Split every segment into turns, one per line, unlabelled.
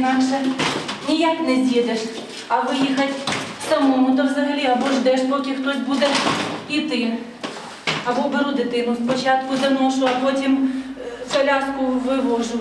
інакше ніяк не з'їдеш. А виїхати самому, то взагалі або ждеш, поки хтось буде іти. Або беру дитину спочатку заношу, а потім е, коляску вивожу.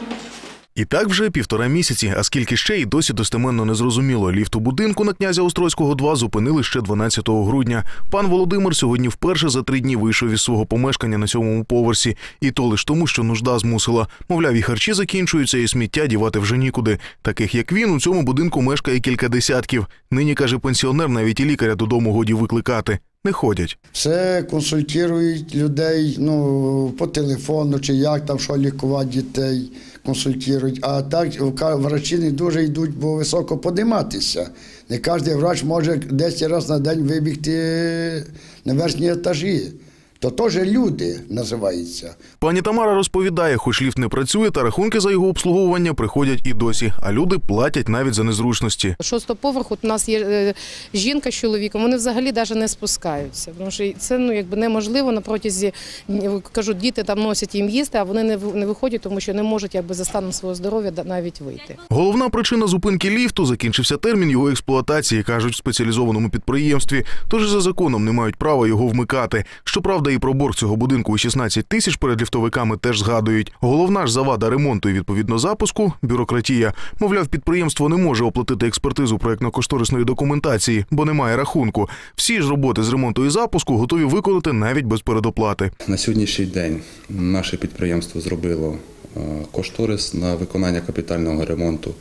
І так вже півтора місяці, а скільки ще й досі достеменно не зрозуміло. Ліфт у будинку на князя Острозького 2 зупинили ще 12 грудня. Пан Володимир сьогодні вперше за три дні вийшов із свого помешкання на сьомому поверсі, і то лиш тому, що нужда змусила. Мовляв, і харчі закінчуються, і сміття дівати вже нікуди. Таких як він у цьому будинку мешкає кілька десятків. Нині каже пенсіонер, навіть і лікаря додому годі викликати. Не ходять.
Все консультують людей ну, по телефону, чи як там що лікувати дітей, консультують. А так врачі не дуже йдуть, бо високо подиматися. Не кожен врач може 10 разів на день вибігти на верхні етажі. То теж люди називаються.
Пані Тамара розповідає, хоч ліфт не працює, та рахунки за його обслуговування приходять і досі, а люди платять навіть за незручності.
Шостого поверху у нас є е, жінка з чоловіком, вони взагалі навіть не спускаються. Тому що це ну, якби неможливо на протязі, е, кажу, діти там носять їм їсти, а вони не виходять, тому що не можуть якби, за станом свого здоров'я да- навіть вийти.
Головна причина зупинки ліфту закінчився термін його експлуатації, кажуть в спеціалізованому підприємстві. Тож за законом не мають права його вмикати. Щоправда, і про борг цього будинку у 16 тисяч перед ліфтовиками теж згадують. Головна ж завада ремонту і відповідно запуску бюрократія. Мовляв, підприємство не може оплатити експертизу проектно-кошторисної документації, бо немає рахунку. Всі ж роботи з ремонту і запуску готові виконати навіть без передоплати.
На сьогоднішній день наше підприємство зробило е, кошторис на виконання капітального ремонту.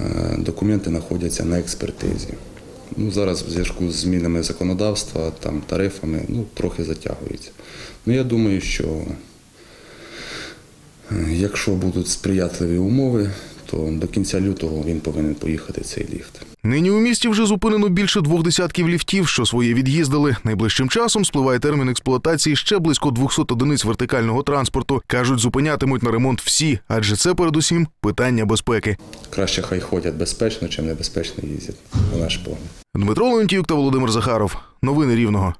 Е, Документи знаходяться на експертизі. Ну, зараз в зв'язку з змінами законодавства, там, тарифами, ну, трохи затягується. Ну, я думаю, що е, якщо будуть сприятливі умови, то до кінця лютого він повинен поїхати цей ліфт.
Нині у місті вже зупинено більше двох десятків ліфтів, що своє від'їздили. Найближчим часом спливає термін експлуатації ще близько 200 одиниць вертикального транспорту. Кажуть, зупинятимуть на ремонт всі, адже це передусім питання безпеки.
Краще хай ходять безпечно, чим небезпечно їздять, на наш погляд.
Дмитро Леонтіюк та Володимир Захаров. Новини Рівного.